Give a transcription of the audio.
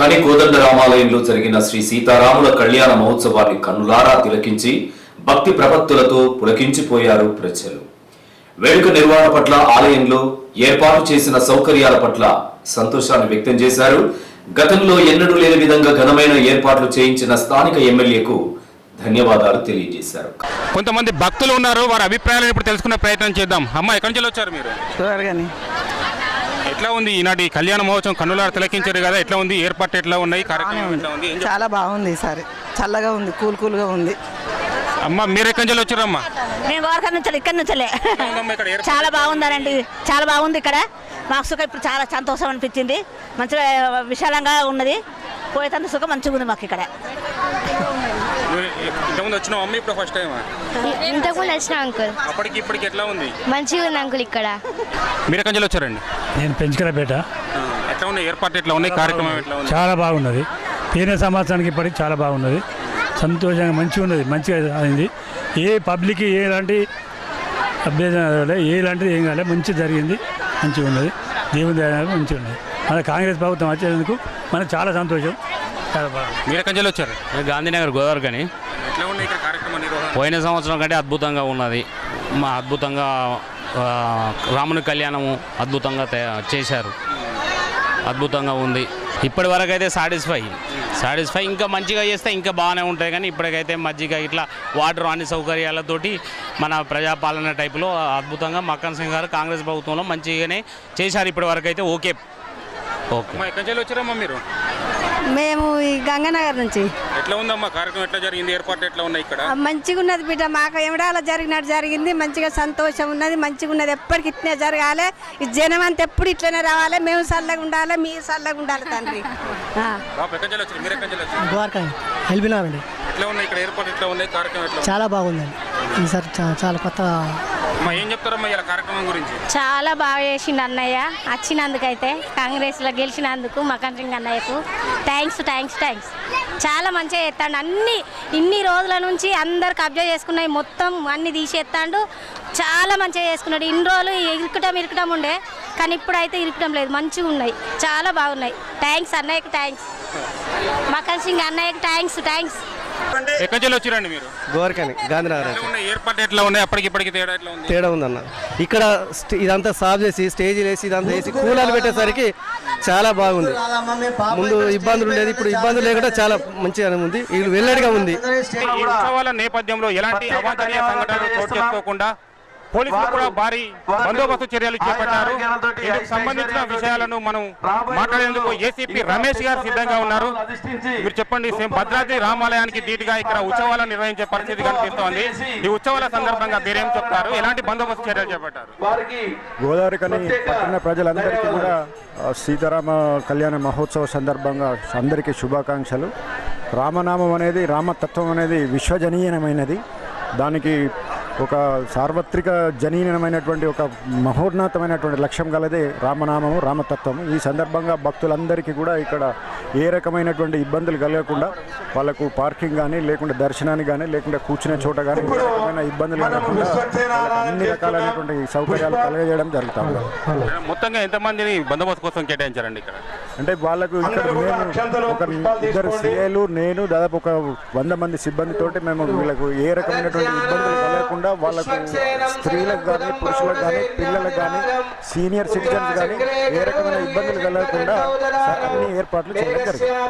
కని కోదండరామాలయంలో జరిగిన శ్రీ సీతారాముల కళ్యాణ మహోత్సవాన్ని కన్నులారా తిలకించి భక్తి ప్రపత్తులతో పులకించిపోయారు ప్రజలు. వేడుక నిర్వహణ పట్ల ఆలయంలో ఏర్పాటు చేసిన సౌకర్యాల పట్ల సంతోషాన్ని వ్యక్తం చేశారు. గతంలో ఎన్నడూ లేని విధంగా ఘనమైన ఏర్పాట్లు చేయించిన స్థానిక ఎమ్మెల్యేకు ధన్యవాదాలు తెలియజేశారు. కొంతమంది భక్తులు ఉన్నారు వారి అభిప్రాయాలను ఇప్పుడు తెలుసుకునే ప్రయత్నం చేద్దాం. అమ్మ ఎక్కడి నుంచి వచ్చారు మీరు? ఎట్లా ఉంది? ఈనాటి కళ్యాణ మహోత్సవం కన్నులారా తిలకించారు కదా ఎట్లా ఉంది? ఏర్పాటు ఎట్లా ఉన్నాయి? కార్యక్రమం ఎట్లా ఉంది? ఏం చెప్- చాలా బాగుంది ఈసారి చల్లగా ఉంది కూల్ కూల్గా ఉంది. అమ్మ మీరు ఎక్కడి నుంచి వచ్చారమ్మా? మేము గోరఖ నుంచి ఇక్కడ ఏర్పాటు? చాలా బాగుందనండి. చాలా బాగుంది ఇక్కడ. మాకు సుఖం ఇప్పుడు చాలా సంతోషం అనిపించింది. మంచిగా విశాలంగా ఉన్నది. పోయేతంత సుఖం మంచిగా ఉంది మాకు ఇక్కడ. ఇంతకుముందు వచ్చినావు అమ్మ ఇప్పుడు ఫస్ట్ టైం ఇంతకుముందు వచ్చిన అంకుల్ అప్పటికి ఇప్పటికి ఎట్లా ఉంది? మంచిగా ఉంది అంకుల్ ఇక్కడ. మీరు ఎక్కడి వచ్చారండి? నేను పెంచుకరపేట ఎట్లా ఉన్నాయి ఏర్పాటు ఎట్లా ఉన్నాయి? కార్యక్రమం ఎట్లా ఉంది? చాలా బాగున్నది. పోయిన సంవత్సరానికి ఇప్పటికి చాలా బాగున్నది. సంతోషంగా మంచిగా ఉన్నది. మంచిగా అయింది. ఏ పబ్లిక్కి ఎలాంటి అభ్యర్థన ఎలాంటిది ఏం కాలే. మంచిగా జరిగింది. మంచిగా ఉన్నది. దేవుని దయ మంచిగా ఉన్నది. మన కాంగ్రెస్ ప్రభుత్వం వచ్చేందుకు మనకు చాలా సంతోషం. మీరు ఎక్కడి నుంచి వచ్చారు గాంధీనగర్ గోదావరి కానీ. ఎట్లా ఉన్నాయి ఇక్కడ కార్యక్రమ నిర్వహణ? పోయిన సంవత్సరం కంటే అద్భుతంగా ఉన్నది. మా అద్భుతంగా రాముని కళ్యాణము అద్భుతంగా చేశారు. అద్భుతంగా ఉంది. ఇప్పటి వరకు అయితే సాటిస్ఫై. సాటిస్ఫై ఇంకా మంచిగా చేస్తే ఇంకా బాగానే ఉంటాయి కానీ ఇప్పటికైతే మజ్జిగ ఇట్లా వాటర్ అన్ని సౌకర్యాలతోటి మన ప్రజాపాలన టైపులో అద్భుతంగా మక్కన్ సింగ్ గారు కాంగ్రెస్ ప్రభుత్వంలో మంచిగానే చేశారు ఇప్పటి వరకు అయితే ఓకే. ఓకే ఎక్కడి నుంచి వచ్చారమ్మా మీరు? మేము ఈ గంగానగర్ నుంచి. ఎట్లా ఉందమ్మా? కార్యక్రమం ఎట్లా జరిగింది? ఏర్పాటు ఎట్లా ఉన్నాయి ఇక్కడ? మంచిగా ఉన్నది బిడ్డ. మాకు ఎమడాల జరిగినట్టు జరిగింది. మంచిగా సంతోషం ఉన్నది మంచిగా ఉన్నది ఎప్పటికి ఇట్లనే జరగాలి. ఈ జనం అంతా ఎప్పుడు ఇట్లనే రావాలి. మేము చల్లగా ఉండాలి. మీరు చల్లగా ఉండాలి తండ్రి. ఎట్లా ఉన్నాయి? ఇక్కడ ఏర్పాటు ఎట్లా ఉన్నాయి? కార్యక్రమం? చాలా బాగుందండి. ఈసారి చాలా కొత్త ఏం చెప్తారమ్మా ఇలా కార్యక్రమం గురించి? చాలా బాగా చేసిండు అన్నయ్య. వచ్చినందుకైతే కాంగ్రెస్లో గెలిచినందుకు మకన్ సింగ్ అన్నయ్యకు థ్యాంక్స్ థ్యాంక్స్ థ్యాంక్స్ చాలా మంచిగా చేస్తాడు. అన్ని ఇన్ని రోజుల నుంచి అందరు కబ్జా చేసుకున్నాయి. మొత్తం అన్ని తీసేస్తాడు. చాలా మంచిగా చేసుకున్నాడు. ఇన్ని రోజులు ఇరుకటం ఇరుకటం ఉండే. కానీ ఇప్పుడైతే ఇరుకటం లేదు. మంచిగా ఉన్నాయి. చాలా బాగున్నాయి. థ్యాంక్స్ అన్నయ్యకి థ్యాంక్స్ మకన్ సింగ్ అన్నయ్యకి థ్యాంక్స్ థ్యాంక్స్ ఎక్కడి నుంచి వచ్చారండి మీరు? గోరకని గాంధీనగర్ ఎట్లా ఉన్నాయి ఏర్పాటు ఎట్లా ఉన్నాయి? అప్పటికి ఇప్పటికి తేడా ఎట్లా ఉంది? తేడా ఉందన్న. ఇక్కడ ఇదంతా సాఫ్ చేసి స్టేజీలు వేసి ఇదంతా వేసి కూలాలు పెట్టేసరికి చాలా బాగుంది. ముందు ఇబ్బందులు ఉండేది ఇప్పుడు ఇబ్బందులు లేకుండా చాలా మంచిగా ఉంది. వీళ్ళు వెల్లడిగా ఉంది. నేపథ్యంలో ఎలాంటి అవాంఛనీయ సంఘటనలు చోటు చేసుకోకుండా పోలీసులు కూడా భారీ బందోబస్తు చర్యలు చేపట్టారు. ఇందుకు సంబంధించిన విషయాలను మనం మాట్లాడేందుకు ఏసీపీ రమేష్ గారు సిద్ధంగా ఉన్నారు. మీరు చెప్పండి సేమ్ భద్రాద్రి రామాలయానికి ధీటుగా ఇక్కడ ఉత్సవాలు నిర్వహించే పరిస్థితి కనిపిస్తోంది. ఈ ఉత్సవాల సందర్భంగా మీరేం చెప్తారు? ఎలాంటి బందోబస్తు చర్యలు చేపట్టారు? గోదావరి కని పట్టణ ప్రజలందరికీ కూడా సీతారామ కళ్యాణ మహోత్సవ సందర్భంగా అందరికీ శుభాకాంక్షలు. రామనామం అనేది రామతత్వం అనేది విశ్వజనీయమైనది. దానికి ఒక సార్వత్రిక జనీయమైనటువంటి ఒక మహోన్నతమైనటువంటి లక్ష్యం గలదే రామనామము రామతత్వము. ఈ సందర్భంగా భక్తులందరికీ కూడా ఇక్కడ ఏ రకమైనటువంటి ఇబ్బందులు కలగకుండా వాళ్ళకు పార్కింగ్ కానీ లేకుంటే దర్శనానికి కానీ లేకుంటే కూర్చునే చోట కానీ ఏ రకమైన ఇబ్బందులు లేకుండా వాళ్ళకి అన్ని రకాలైనటువంటి సౌకర్యాలు కలగజేయడం జరుగుతూ ఉంది. మొత్తంగా ఎంతమందిని బందోబస్తు కోసం కేటాయించారండి ఇక్కడ? అంటే వాళ్ళకు ఇక్కడ మేము ఒక ఇద్దరు సీఏలు నేను దాదాపు ఒక వంద మంది సిబ్బందితోటి మేము వీళ్ళకు ఏ రకమైనటువంటి ఇబ్బందులు కలగకుండా వాళ్ళకు స్త్రీలకు కానీ పురుషులకు కానీ పిల్లలకు కానీ సీనియర్ సిటిజన్స్ కానీ ఏ రకమైన ఇబ్బందులు కలగకుండా అన్ని ఏర్పాట్లు చేయడం జరిగింది.